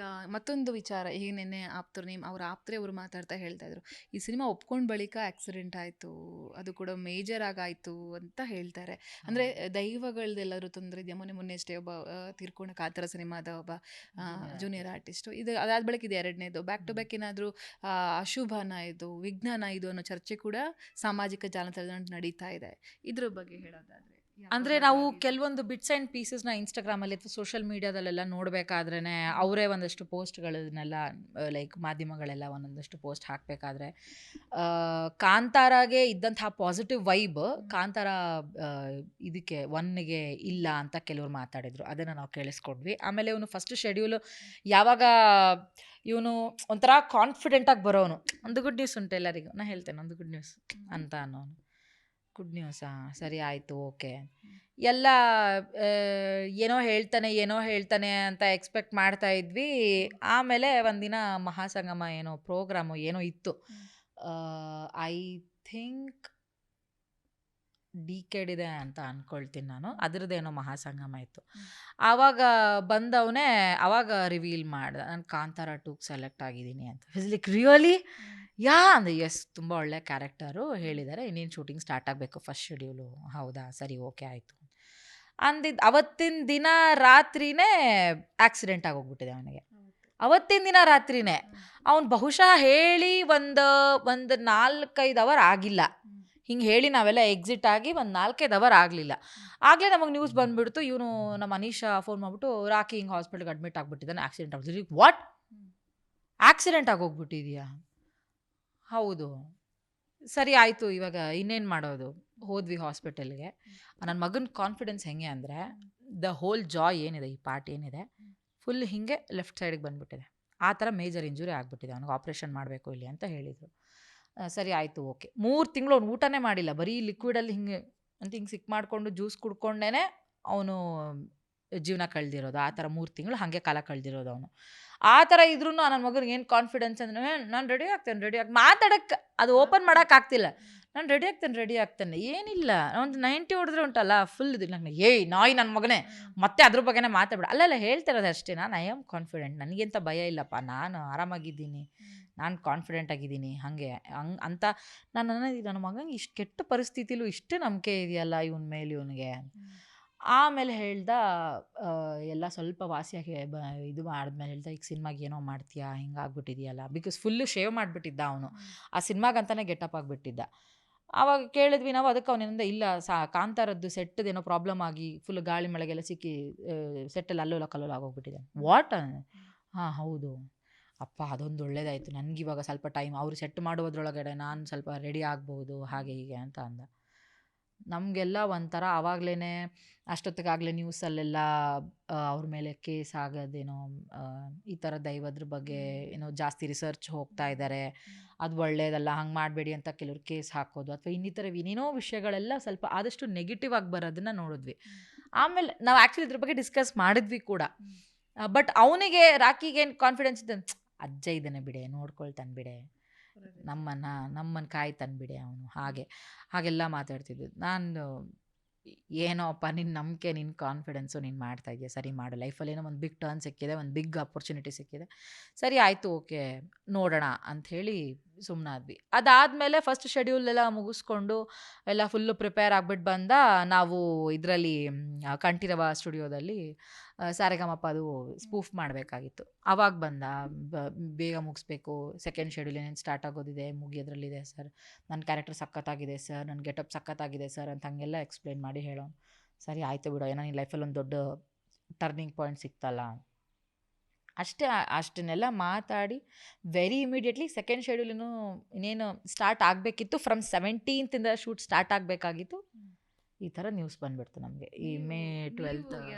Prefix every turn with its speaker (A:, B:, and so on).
A: ಈಗ ಮತ್ತೊಂದು ವಿಚಾರ ಈಗ ನಿನ್ನೆ ಆಪ್ತರು ನಿಮ್ಮ ಅವ್ರ ಆಪ್ತರೆ ಅವರು ಮಾತಾಡ್ತಾ ಹೇಳ್ತಾ ಇದ್ರು ಈ ಸಿನಿಮಾ ಒಪ್ಕೊಂಡ ಬಳಿಕ ಆಕ್ಸಿಡೆಂಟ್ ಆಯ್ತು ಅದು ಕೂಡ ಮೇಜರ್ ಆಗಾಯ್ತು ಅಂತ ಹೇಳ್ತಾರೆ. ಅಂದ್ರೆ ದೈವಗಳದ್ದೆಲ್ಲರೂ ತೊಂದರೆ ಇದೆಯಾ? ಮೊನ್ನೆ ಮೊನ್ನೆ ಅಷ್ಟೇ ಒಬ್ಬ ತೀರ್ಕೊಂಡು ಕಾತರ ಸಿನಿಮಾದ ಒಬ್ಬ ಜೂನಿಯರ್ ಆರ್ಟಿಸ್ಟ್ ಇದು ಅದಾದ ಬಳಿಕ ಇದು ಎರಡನೇದು. ಬ್ಯಾಕ್ ಟು ಬ್ಯಾಕ್ ಏನಾದರೂ ಅಶುಭನ ಇದು ವಿಜ್ಞಾನ ಇದು ಅನ್ನೋ ಚರ್ಚೆ ಕೂಡ ಸಾಮಾಜಿಕ ಜಾಲತಾಣದಲ್ಲಿ ನಡೀತಾ ಇದೆ. ಇದ್ರ ಬಗ್ಗೆ ಹೇಳೋದಾದ್ರೆ.
B: ಅಂದ್ರೆ ನಾವು ಕೆಲವೊಂದು ಬಿಟ್ಸ್ ಆ್ಯಂಡ್ ಪೀಸಸ್ನ ಇನ್ಸ್ಟಾಗ್ರಾಮಲ್ಲಿ ಅಥವಾ ಸೋಷಿಯಲ್ ಮೀಡಿಯಾದಲ್ಲೆಲ್ಲ ನೋಡಬೇಕಾದ್ರೇ ಅವರೇ ಒಂದಷ್ಟು ಪೋಸ್ಟ್ಗಳನ್ನೆಲ್ಲ ಲೈಕ್ ಮಾಧ್ಯಮಗಳೆಲ್ಲ ಒಂದೊಂದಷ್ಟು ಪೋಸ್ಟ್ ಹಾಕಬೇಕಾದ್ರೆ ಕಾಂತಾರಾಗೆ ಇದ್ದಂತಹ ಪಾಸಿಟಿವ್ ವೈಬ್ ಕಾಂತಾರ ಇದಕ್ಕೆ ಒನ್ಗೆ ಇಲ್ಲ ಅಂತ ಕೆಲವರು ಮಾತಾಡಿದ್ರು. ಅದನ್ನು ನಾವು ಕೇಳಿಸ್ಕೊಂಡ್ವಿ. ಆಮೇಲೆ ಇವನು ಫಸ್ಟ್ ಶೆಡ್ಯೂಲ್ ಯಾವಾಗ ಇವನು ಒಂಥರ ಕಾನ್ಫಿಡೆಂಟಾಗಿ ಬರೋನು. ಒಂದು ಗುಡ್ ನ್ಯೂಸ್ ಉಂಟು ಎಲ್ಲರಿಗೂ. ನಾ ಹೇಳ್ತೇನೆ ಒಂದು ಗುಡ್ ನ್ಯೂಸ್ ಅಂತ ಅನ್ನೋನು. ಗುಡ್ ನ್ಯೂಸಾ ಸರಿ ಆಯಿತು ಓಕೆ. ಎಲ್ಲ ಏನೋ ಹೇಳ್ತಾನೆ ಏನೋ ಹೇಳ್ತಾನೆ ಅಂತ ಎಕ್ಸ್ಪೆಕ್ಟ್ ಮಾಡ್ತಾ ಇದ್ವಿ. ಆಮೇಲೆ ಒಂದಿನ ಮಹಾಸಂಗಮ ಏನೋ ಪ್ರೋಗ್ರಾಮು ಏನೋ ಇತ್ತು. ಐ ಥಿಂಕ್ ಡಿ ಕೆಡಿದೆ ಅಂತ ಅಂದ್ಕೊಳ್ತೀನಿ ನಾನು. ಅದರದ್ದೇನೋ ಮಹಾಸಂಗಮ ಇತ್ತು. ಆವಾಗ ಬಂದವನೇ ಆವಾಗ ರಿವೀಲ್ ಮಾಡ್ದೆ. ನಾನು ಕಾಂತಾರ ಟೂಕ್ ಸೆಲೆಕ್ಟ್ ಆಗಿದ್ದೀನಿ ಅಂತ. ಲೈಕ್ ರಿಯಲಿ ಯಾ ಅಂದರೆ ಎಸ್ ತುಂಬ ಒಳ್ಳೆ ಕ್ಯಾರೆಕ್ಟರು ಹೇಳಿದ್ದಾರೆ. ಇನ್ನೇನು ಶೂಟಿಂಗ್ ಸ್ಟಾರ್ಟ್ ಆಗಬೇಕು ಫಸ್ಟ್ ಶೆಡ್ಯೂಲು. ಹೌದಾ? ಸರಿ ಓಕೆ ಆಯಿತು. ಅಂದಿದ್ದು ಅವತ್ತಿನ ದಿನ ರಾತ್ರಿನೇ ಆಕ್ಸಿಡೆಂಟ್ ಆಗೋಗ್ಬಿಟ್ಟಿದೆ ಅವನಿಗೆ. ಅವತ್ತಿನ ದಿನ ರಾತ್ರಿನೇ. ಅವನು ಬಹುಶಃ ಹೇಳಿ ಒಂದು ಒಂದು ನಾಲ್ಕೈದು ಅವರ್ ಆಗಿಲ್ಲ. ಹಿಂಗೆ ಹೇಳಿ ನಾವೆಲ್ಲ ಎಕ್ಸಿಟ್ ಆಗಿ ಒಂದು ನಾಲ್ಕೈದು ಅವರ್ ಆಗಲಿಲ್ಲ. ಆಗಲೇ ನಮಗೆ ನ್ಯೂಸ್ ಬಂದುಬಿಡ್ತು ಇವನು ನಮ್ಮ ಅನೀಶಾ ಫೋನ್ ಮಾಡಿಬಿಟ್ಟು ರಾಕಿ ಹಿಂಗೆ ಹಾಸ್ಪಿಟ್ಲಿಗೆ ಅಡ್ಮಿಟ್ ಆಗಿಬಿಟ್ಟಿದ್ದಾನೆ ಆಕ್ಸಿಡೆಂಟ್ ಆಗ್ಬಿಟ್ಟಿದ್ರಿ ವಾಟ್ ಆಕ್ಸಿಡೆಂಟ್ ಆಗೋಗ್ಬಿಟ್ಟಿದ್ಯಾ? ಹೌದು. ಸರಿ ಆಯಿತು ಇವಾಗ ಇನ್ನೇನು ಮಾಡೋದು? ಹೋದ್ವಿ ಹಾಸ್ಪಿಟಲ್ಗೆ. ನನ್ನ ಮಗನ ಕಾನ್ಫಿಡೆನ್ಸ್ ಹೆಂಗೆ ಅಂದರೆ ದ ಹೋಲ್ ಜಾಯ್ ಏನಿದೆ ಈ ಪಾರ್ಟ್ ಏನಿದೆ ಫುಲ್ ಹಿಂಗೆ ಲೆಫ್ಟ್ ಸೈಡಿಗೆ ಬಂದುಬಿಟ್ಟಿದೆ. ಆ ಥರ ಮೇಜರ್ ಇಂಜುರಿ ಆಗಿಬಿಟ್ಟಿದೆ. ಅವ್ನಿಗೆ ಆಪ್ರೇಷನ್ ಮಾಡಬೇಕು ಇಲ್ಲಿ ಅಂತ ಹೇಳಿದರು. ಸರಿ ಆಯಿತು ಓಕೆ ಮೂರು ತಿಂಗಳು ಅವ್ನು ಊಟನೇ ಮಾಡಿಲ್ಲ. ಬರೀ ಲಿಕ್ವಿಡಲ್ಲಿ ಹಿಂಗೆ ಅಂತ ಹಿಂಗೆ ಸಿಕ್ ಮಾಡಿಕೊಂಡು ಜ್ಯೂಸ್ ಕುಡ್ಕೊಂಡೇ ಅವನು ಜೀವನ ಕಳೆದಿರೋದು ಆ ಥರ ಮೂರು ತಿಂಗಳು ಹಾಗೆ ಕಾಲ ಕಳೆದಿರೋದು ಅವನು. ಆ ಥರ ಇದ್ರೂ ನನ್ನ ಮಗನಿಗೆ ಏನು ಕಾನ್ಫಿಡೆನ್ಸ್ ಅಂದರೆ ನಾನು ರೆಡಿ ಆಗ್ತೇನೆ ರೆಡಿ ಆಗಿ ಮಾತಾಡಕ್ಕೆ ಅದು ಓಪನ್ ಮಾಡೋಕ್ಕಾಗ್ತಿಲ್ಲ ನಾನು ರೆಡಿ ಆಗ್ತೇನೆ ರೆಡಿ ಆಗ್ತೇನೆ. ಏನಿಲ್ಲ. ಒಂದು ನೈಂಟಿ ಹೊಡೆದ್ರೆ ಉಂಟಲ್ಲ ಫುಲ್ ಇದು. ನಂಗೆ ಏಯ್ ನಾಯಿ ನನ್ನ ಮಗನೇ. ಮತ್ತೆ ಅದ್ರ ಬಗ್ಗೆನೇ ಮಾತಾಡ್ಬೇಡ. ಅಲ್ಲೆಲ್ಲ ಹೇಳ್ತಿರೋದು ಅಷ್ಟೇ. ನಾನು ಐ ಆಮ್ ಕಾನ್ಫಿಡೆಂಟ್ ನನಗೆಂತ ಭಯ ಇಲ್ಲಪ್ಪ. ನಾನು ಆರಾಮಾಗಿದ್ದೀನಿ. ನಾನು ಕಾನ್ಫಿಡೆಂಟ್ ಆಗಿದ್ದೀನಿ. ಹಾಗೆ. ಹಂಗೆ ಅಂತ. ನಾನು ಅನ್ನೋದು ನನ್ನ ಮಗನಿಗೆ ಇಷ್ಟು ಕೆಟ್ಟ ಪರಿಸ್ಥಿತಿಲೂ ಇಷ್ಟು ನಂಬಿಕೆ ಇದೆಯಲ್ಲ ಇವನ ಮೇಲೆ ಇವನಿಗೆ ಆಮೇಲೆ ಹೇಳ್ದ ಎಲ್ಲ ಸ್ವಲ್ಪ ವಾಸಿಯಾಗಿ ಬ ಇದು ಮಾಡಿದ್ಮೇಲೆ ಹೇಳ್ದ ಈಗ ಸಿನಿಮಾಗೆ ಏನೋ ಮಾಡ್ತೀಯಾ? ಹಿಂಗಾಗ್ಬಿಟ್ಟಿದೆಯಲ್ಲ ಬಿಕಾಸ್ ಫುಲ್ಲು ಶೇವ್ ಮಾಡಿಬಿಟ್ಟಿದ್ದ ಅವನು. ಆ ಸಿನಿಮಾಗಂತಾನೆ ಗೆಟಪ್ ಆಗಿಬಿಟ್ಟಿದ್ದ. ಆವಾಗ ಕೇಳಿದ್ವಿ ನಾವು ಅದಕ್ಕೆ ಅವನಿಂದ ಇಲ್ಲ ಸಾ ಕಾಂತಾರದ್ದು ಸೆಟ್ಟದೇನೋ ಪ್ರಾಬ್ಲಮ್ ಆಗಿ ಫುಲ್ ಗಾಳಿ ಮಳೆಗೆಲ್ಲ ಸಿಕ್ಕಿ ಸೆಟ್ಟಲ್ಲಿ ಅಲ್ಲೋಲ ಕಲ್ಲೋಲ ಆಗೋಗ್ಬಿಟ್ಟಿದೆ. ವಾಟ್ ಹಾಂ ಹೌದು. ಅಪ್ಪ ಅದೊಂದು ಒಳ್ಳೇದಾಯಿತು. ನನಗಿವಾಗ ಸ್ವಲ್ಪ ಟೈಮ್ ಅವರು ಸೆಟ್ ಮಾಡುವುದ್ರೊಳಗಡೆ ನಾನು ಸ್ವಲ್ಪ ರೆಡಿ ಆಗ್ಬೋದು ಹಾಗೆ ಹೀಗೆ ಅಂತ ಅಂದ. ನಮಗೆಲ್ಲ ಒಂಥರ ಆವಾಗಲೇ ಅಷ್ಟೊತ್ತಿಗಾಗಲೇ ನ್ಯೂಸಲ್ಲೆಲ್ಲ ಅವ್ರ ಮೇಲೆ ಕೇಸ್ ಆಗೋದೇನೋ ಈ ಥರ ದೈವದ್ರ ಬಗ್ಗೆ ಏನೋ ಜಾಸ್ತಿ ರಿಸರ್ಚ್ ಹೋಗ್ತಾ ಇದ್ದಾರೆ ಅದು ಒಳ್ಳೆಯದಲ್ಲ ಹಂಗೆ ಮಾಡಬೇಡಿ ಅಂತ ಕೆಲವ್ರು ಕೇಸ್ ಹಾಕೋದು ಅಥವಾ ಇನ್ನಿತರ ಏನೇನೋ ವಿಷಯಗಳೆಲ್ಲ ಸ್ವಲ್ಪ ಆದಷ್ಟು ನೆಗೆಟಿವ್ ಆಗಿ ಬರೋದನ್ನ ನೋಡಿದ್ವಿ. ಆಮೇಲೆ ನಾವು ಆ್ಯಕ್ಚುಲಿ ಇದ್ರ ಬಗ್ಗೆ ಡಿಸ್ಕಸ್ ಮಾಡಿದ್ವಿ ಕೂಡ. ಬಟ್ ಅವನಿಗೆ ರಾಕಿಗೆ ಏನು ಕಾನ್ಫಿಡೆನ್ಸ್ ಇದೆ ಅಜ್ಜ ಇದ್ದಾನೆ ಬಿಡೆ ನೋಡ್ಕೊಳ್ತಾನೆ ಬಿಡೆ. ನಮ್ಮನ್ನ ನಮ್ಮನ್ನು ಕಾಯ್ತಾನೆ ಅವನು. ಹಾಗೆ, ಹಾಗೆಲ್ಲ ಮಾತಾಡ್ತಿದ್ದು ನಾನು ಏನೋಪ್ಪ ನಿನ್ನ ನಂಬಿಕೆ ನಿನ್ನ ಕಾನ್ಫಿಡೆನ್ಸು ನೀನು ಮಾಡ್ತಾ ಇದೆಯಾ ಸರಿ ಮಾಡು. ಲೈಫಲ್ಲಿ ಏನೋ ಒಂದು ಬಿಗ್ ಟರ್ನ್ ಸಿಕ್ಕಿದೆ, ಒಂದು ಬಿಗ್ ಅಪರ್ಚುನಿಟಿ ಸಿಕ್ಕಿದೆ. ಸರಿ, ಆಯಿತು, ಓಕೆ, ನೋಡೋಣ ಅಂಥೇಳಿ ಸುಮ್ಮನಾದ್ವಿ ಅದಾದಮೇಲೆ ಫಸ್ಟ್ ಶೆಡ್ಯೂಲ್ ಎಲ್ಲ ಮುಗಿಸ್ಕೊಂಡು ಎಲ್ಲ ಫುಲ್ಲು ಪ್ರಿಪೇರ್ ಆಗಿಬಿಟ್ಟು ಬಂದ ನಾವು ಇದರಲ್ಲಿ ಕಂಠೀರವ ಸ್ಟುಡಿಯೋದಲ್ಲಿ ಸಾರೆಗಮಪ್ಪ ಅದು ಸ್ಪೂಫ್ ಮಾಡಬೇಕಾಗಿತ್ತು. ಆವಾಗ ಬಂದ ಬೇಗ ಮುಗಿಸ್ಬೇಕು ಸೆಕೆಂಡ್ ಶೆಡ್ಯೂಲ್ ಏನೇನು ಸ್ಟಾರ್ಟ್ ಆಗೋದಿದೆ, ಮುಗಿಯೋದ್ರಲ್ಲಿದೆ ಸರ್ ನನ್ನ ಕ್ಯಾರೆಕ್ಟರ್ ಸಖತ್ತಾಗಿದೆ ಸರ್ ನನ್ನ ಗೆಟಪ್ ಸಖತ್ತಾಗಿದೆ ಸರ್ ಅಂತ ಹಂಗೆಲ್ಲ ಎಕ್ಸ್ಪ್ಲೇನ್ ಮಾಡಿ ಹೇಳೋನು. ಸರಿ, ಆಯಿತು ಬಿಡೋ, ಏನೋ ನಿನ್ನ ಲೈಫಲ್ಲಿ ಒಂದು ದೊಡ್ಡ ಟರ್ನಿಂಗ್ ಪಾಯಿಂಟ್ ಸಿಕ್ತಲ್ಲ. ಅಷ್ಟೇ ಅಷ್ಟನ್ನೆಲ್ಲ ಮಾತಾಡಿ ವೆರಿ ಇಮಿಡಿಯೇಟ್ಲಿ ಸೆಕೆಂಡ್ ಶೆಡ್ಯೂಲಿನೂ ಇನ್ನೇನು ಸ್ಟಾರ್ಟ್ ಆಗಬೇಕಿತ್ತು ಫ್ರಮ್ ಸೆವೆಂಟೀನ್ತಿಂದ ಶೂಟ್ ಸ್ಟಾರ್ಟ್ ಆಗಬೇಕಾಗಿತ್ತು. ಈ ಥರ ನ್ಯೂಸ್ ಬಂದ್ಬಿಡ್ತು ನಮಗೆ ಈ ಮೇ ಟ್ವೆಲ್ತ್